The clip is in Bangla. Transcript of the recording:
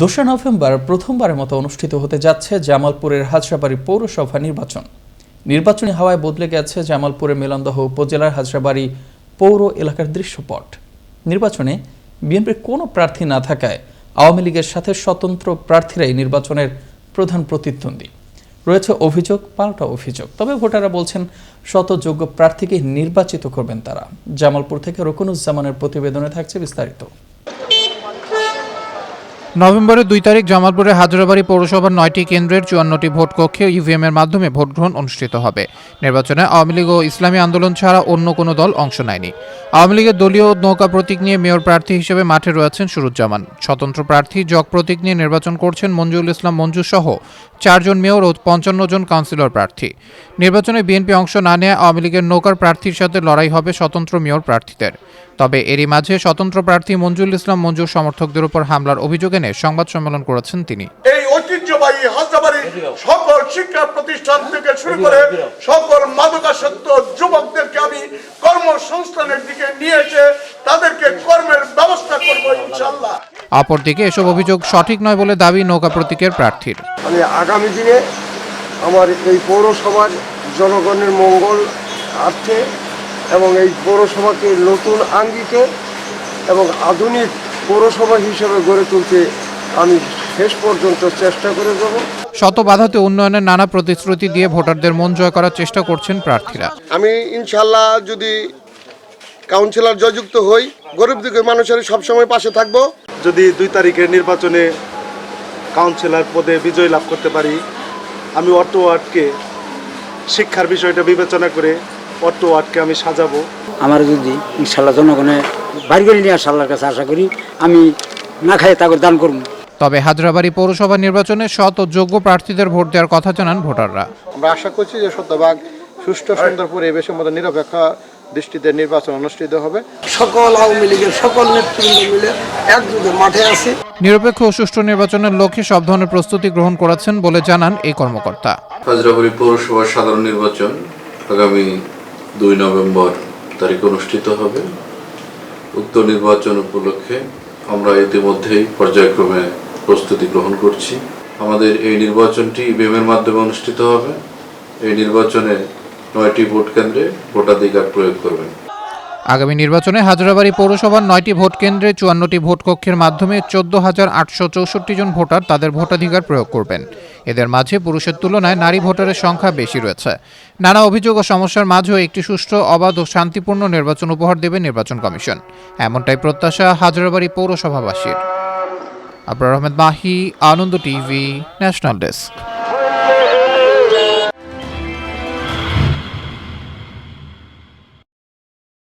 দোসরা নভেম্বর প্রথমবারের মতো অনুষ্ঠিত হতে যাচ্ছে জামালপুরের হাজরাবাড়ি পৌরসভা নির্বাচন। নির্বাচনী হাওয়ায় বদলে গেছে জামালপুরের মেলন্দহ উপজেলার হাজরাবাড়ি পৌর এলাকার দৃশ্যপট। নির্বাচনে বিএনপির কোনো প্রার্থী না থাকায় আওয়ামী লীগের সাথে স্বতন্ত্র প্রার্থীরাই নির্বাচনের প্রধান প্রতিদ্বন্দ্বী। রয়েছে অভিযোগ, পাল্টা অভিযোগ। তবে ভোটাররা বলছেন শত যোগ্য প্রার্থীকে নির্বাচিত করবেন তারা। জামালপুর থেকে রকুনুজ্জামানের প্রতিবেদনে থাকছে বিস্তারিত। নভেম্বরের দুই তারিখ জামালপুরে হাজরাবাড়ি পৌরসভার নয়টি কেন্দ্রের চুয়ান্নটি ভোট কক্ষে ইভিএম এর মাধ্যমে ভোট গ্রহণ অনুষ্ঠিত হবে। নির্বাচনে আওয়ামী লীগ ও ইসলামী আন্দোলন ছাড়া অন্য কোনো দল অংশ নেয়নি। আওয়ামী লীগের দলীয় নৌকা প্রতীক নিয়ে মেয়র প্রার্থী হিসেবে মাঠে রয়েছেন সুরুজ্জামান। স্বতন্ত্র প্রার্থী জগ প্রতীক নিয়ে নির্বাচন করছেন মঞ্জুরুল ইসলাম মঞ্জু সহ চারজন মেয়র ও পঞ্চান্ন জন কাউন্সিলর প্রার্থী। নির্বাচনে বিএনপি অংশ না নেয় আওয়ামী লীগের নৌকার প্রার্থীর সাথে লড়াই হবে স্বতন্ত্র মেয়র প্রার্থীদের। তবে এরই মাঝে স্বতন্ত্র প্রার্থী মঞ্জুরুল ইসলাম মঞ্জুর সমর্থকদের উপর হামলার অভিযোগ এনে সংবাদ সম্মেলন করেছেন তিনি। এই ঐতিহ্যবাহী সকল শিক্ষা প্রতিষ্ঠান থেকে শুরু করে সকল মাদকাসক্ত যুবকদেরকে আমি কর্মসংস্থানের দিকে নিয়ে তাদেরকে কর্মের ব্যবস্থা করব ইনশাল্লাহ অপরদিকে এসব অভিযোগ সঠিক নয় বলে দাবি নৌকা প্রতীকের প্রার্থীর। আমি আগামী দিনে আমার এই পৌরসভার জনগণের মঙ্গল আর্থে এবং এই পৌরসভাকে নতুন আঙ্গিকে এবং আধুনিক পৌরসভা হিসেবে গড়ে তুলতে আমি শেষ পর্যন্ত চেষ্টা করে যাব। শত বাধাতে উন্নয়নের নানা প্রতিশ্রুতি দিয়ে ভোটারদের মন জয় করার চেষ্টা করছেন প্রার্থীরা। আমি ইনশাল্লাহ যদি কাউন্সিলর জয়যুক্ত হই গরিব দিকে মানুষের সবসময় পাশে থাকব। যদি দুই তারিখের নির্বাচনে কাউন্সিলর পদে বিজয় লাভ করতে পারি আমি অটো ওয়ার্ডকে শিক্ষার বিষয়টা বিবেচনা করে অটো ওয়ার্ডকে আমি সাজাবো। আমার যদি ইনশাল্লাহ জনগণে বাড়ি করে নিয়ে আসে আল্লাহর কাছে আশা করি আমি না খাই তাকে দান করব। তবে হাজরাবাড়ি পৌরসভা নির্বাচনে শত ও যোগ্য প্রার্থীদের ভোট দেওয়ার কথা জানান ভোটাররা। আমরা আশা করছি যে শতভাগ সুষ্ঠু সুন্দর পরিবেশের মধ্যে নিরপেক্ষ দৃষ্টিতে নির্বাচন অনুষ্ঠিত হবে। সকল আওয়ামী লীগের সকল নেতৃবৃন্দ মিলে একযোগে মাঠে আছে। নিরপেক্ষ ও সুষ্ঠু নির্বাচনের লক্ষ্যে সব ধরনের প্রস্তুতি গ্রহণ করেছেন বলে জানান এই কর্মকর্তা। হাজরাবাড়ি পৌরসভার সাধারণ নির্বাচন আগামী দুই নভেম্বর তারিখ অনুষ্ঠিত হবে। উক্ত নির্বাচন উপলক্ষে আমরা ইতিমধ্যেই পর্যায়ক্রমে প্রস্তুতি গ্রহণ করছি। আমাদের এই নির্বাচনটি ইভিএমের মাধ্যমে অনুষ্ঠিত হবে। এই নির্বাচনে নয়টি ভোট কেন্দ্রে ভোটাধিকার প্রয়োগ করবেন। আগামী নির্বাচনে হাজারাবাড়ি পৌরসভার নয়টি ভোট কেন্দ্রে চুয়ান্নটি ভোট কক্ষের মাধ্যমে চোদ্দ হাজার আটশো চৌষট্টি জন ভোটার তাদের ভোটাধিকার প্রয়োগ করবেন। এদের মাঝে পুরুষের তুলনায় নারী ভোটারের সংখ্যা বেশি রয়েছে। নানা অভিযোগ ও সমস্যার মাঝেও একটি সুষ্ঠু, অবাধ ও শান্তিপূর্ণ নির্বাচন উপহার দেবে নির্বাচন কমিশন। এমনটাই প্রত্যাশা Hajrabari পৌরসভাবাসীর। Abrar Ahmed Mahi, Ananda TV, national desk.